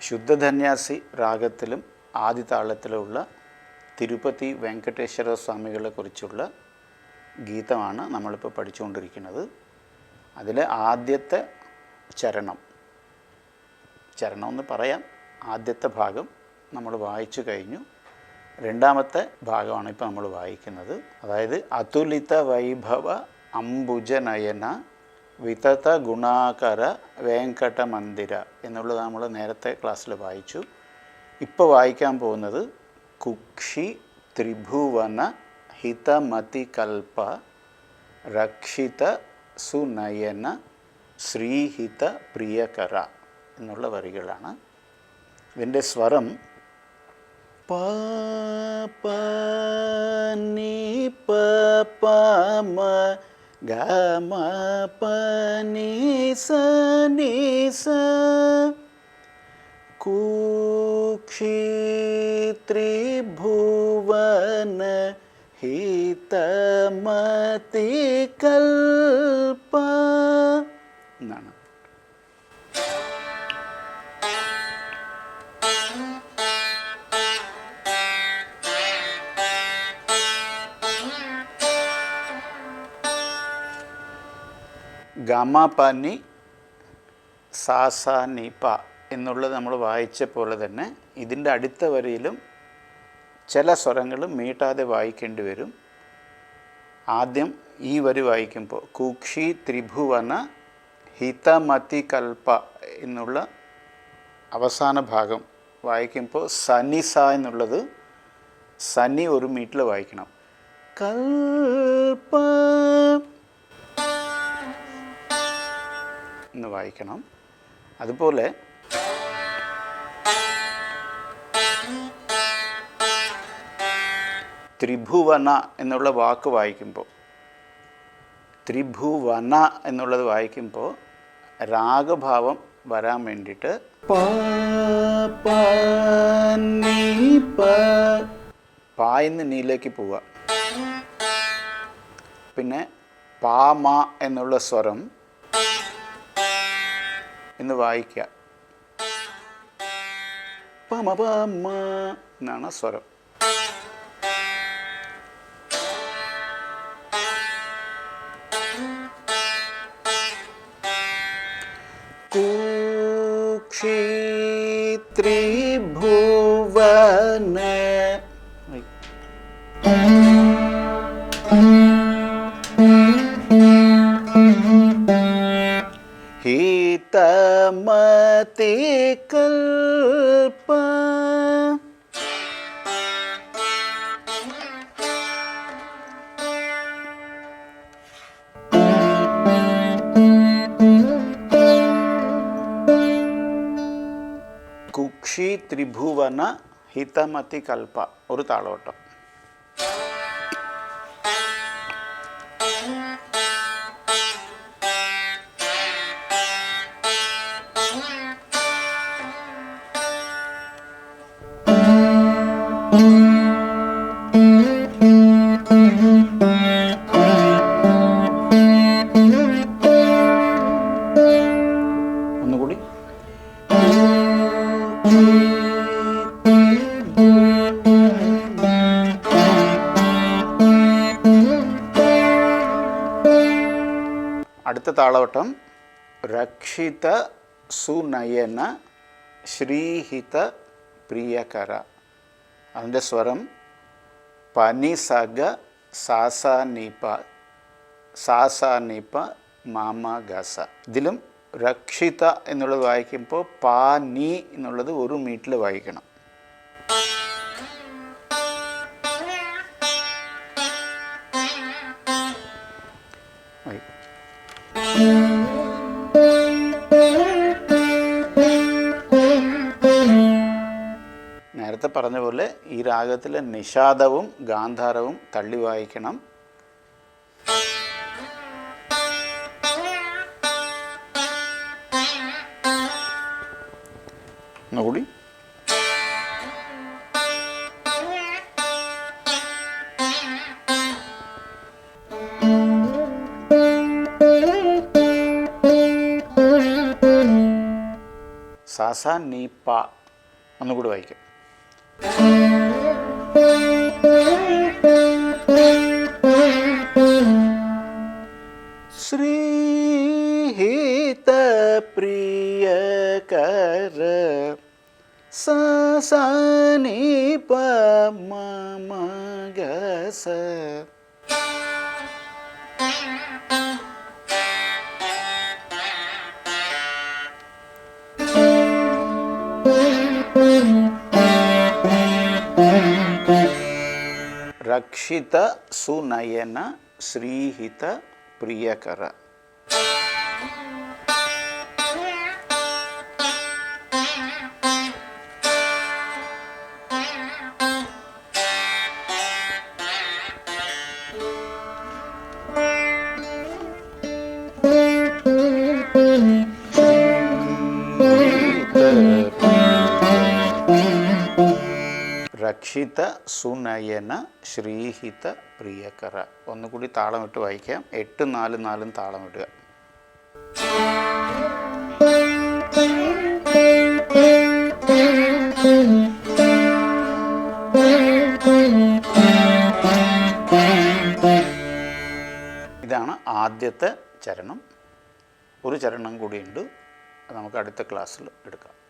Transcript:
ശുദ്ധധന്യാസി രാഗത്തിലും ആദിതാളത്തിലുമുള്ള തിരുപ്പതി വെങ്കടേശ്വര സ്വാമികളെ കുറിച്ചുള്ള ഗീതമാണ് നമ്മളിപ്പോൾ പഠിച്ചുകൊണ്ടിരിക്കുന്നത്. അതിലെ ആദ്യത്തെ ചരണം ചരണം എന്ന് പറയാം. ആദ്യത്തെ ഭാഗം നമ്മൾ വായിച്ചു കഴിഞ്ഞു. രണ്ടാമത്തെ ഭാഗമാണ് ഇപ്പോൾ നമ്മൾ വായിക്കുന്നത്. അതായത് അതുലിത വൈഭവ അംബുജനയന വിതത ഗുണാകര വേങ്കടമന്ദിര എന്നുള്ളത് നമ്മൾ നേരത്തെ ക്ലാസ്സിൽ വായിച്ചു. ഇപ്പോൾ വായിക്കാൻ പോകുന്നത് കുക്ഷി ത്രിഭുവന ഹിതമതികൽപ രക്ഷിത സുനയന ശ്രീഹിത പ്രിയകര എന്നുള്ള വരികളാണ്. ഇതിന്റെ സ്വരം പ यमपनिसनिस कुक्षित्रिभुवन हितमतिकल् ഗമപനി സാസാനിപ എന്നുള്ളത് നമ്മൾ വായിച്ച പോലെ തന്നെ ഇതിന്റെ അടുത്ത വരിയിലും ചില സ്വരങ്ങൾ മീട്ടാതെ വായിക്കേണ്ടി വരും. ആദ്യം ഈ വരി വായിക്കുമ്പോൾ കുക്ഷി ത്രിഭുവന ഹിതമതി കൽപ്പ എന്നുള്ള അവസാന ഭാഗം വായിക്കുമ്പോൾ സനിസ എന്നുള്ളത് സനി ഒരു മീറ്റിൽ വായിക്കണം. കൽപ്പ എന്ന് വായിക്കണം അതുപോലെ ത്രിഭുവന എന്നുള്ള വാക്ക് വായിക്കുമ്പോൾ ത്രിഭുവന എന്നുള്ളത് വായിക്കുമ്പോൾ രാഗഭാവം വരാൻ വേണ്ടിയിട്ട്. പായിന്ന് നീലേക്ക് പോവുക പിന്നെ പാമ എന്നുള്ള സ്വരം എന്ന് വായിക്കുക. പമ പമ എന്നാണ് സ്വരം. കുക്ഷിത്രിഭുവന ഹിതമതി കൽപ്പ കുക്ഷി ത്രിഭുവന ഹിതമതി കൽപ്പ ഒരു താളോട്ടം അടുത്ത താളവട്ടം. രക്ഷിത സുനയന ശ്രീഹിത പ്രിയകര. അതിന്റെ സ്വരം പനി സഗ സാസാനീപ സാസാനീപ മാമ ഗസ ഇതിലും രക്ഷിത എന്നുള്ളത് വായിക്കുമ്പോൾ പാ നീ എന്നുള്ളത് ഒരു മീറ്റിൽ വായിക്കണം. നേരത്തെ പറഞ്ഞ പോലെ ഈ രാഗത്തിലെ നിഷാദവും ഗാന്ധാരവും തള്ളി വായിക്കണം. ഒന്നുകൂടി സാസ നീപ്പ ഒന്നുകൂടി വായിക്കാം. ശ്രീഹിത പ്രിയകര സനി ರಕ್ಷಿತ ಸುನಯನ ಶ್ರೀಹಿತ ಪ್ರಿಯಕರ. രക്ഷിത സുനയന ശ്രീഹിത പ്രിയകര. ഒന്നുകൂടി താളമിട്ട് വായിക്കാം. എട്ട് നാല് നാലും താളമിടുക. ഇതാണ് ആദ്യത്തെ ചരണം. ഒരു ചരണം കൂടിയുണ്ട്. നമുക്ക് അടുത്ത ക്ലാസ്സിൽ എടുക്കാം.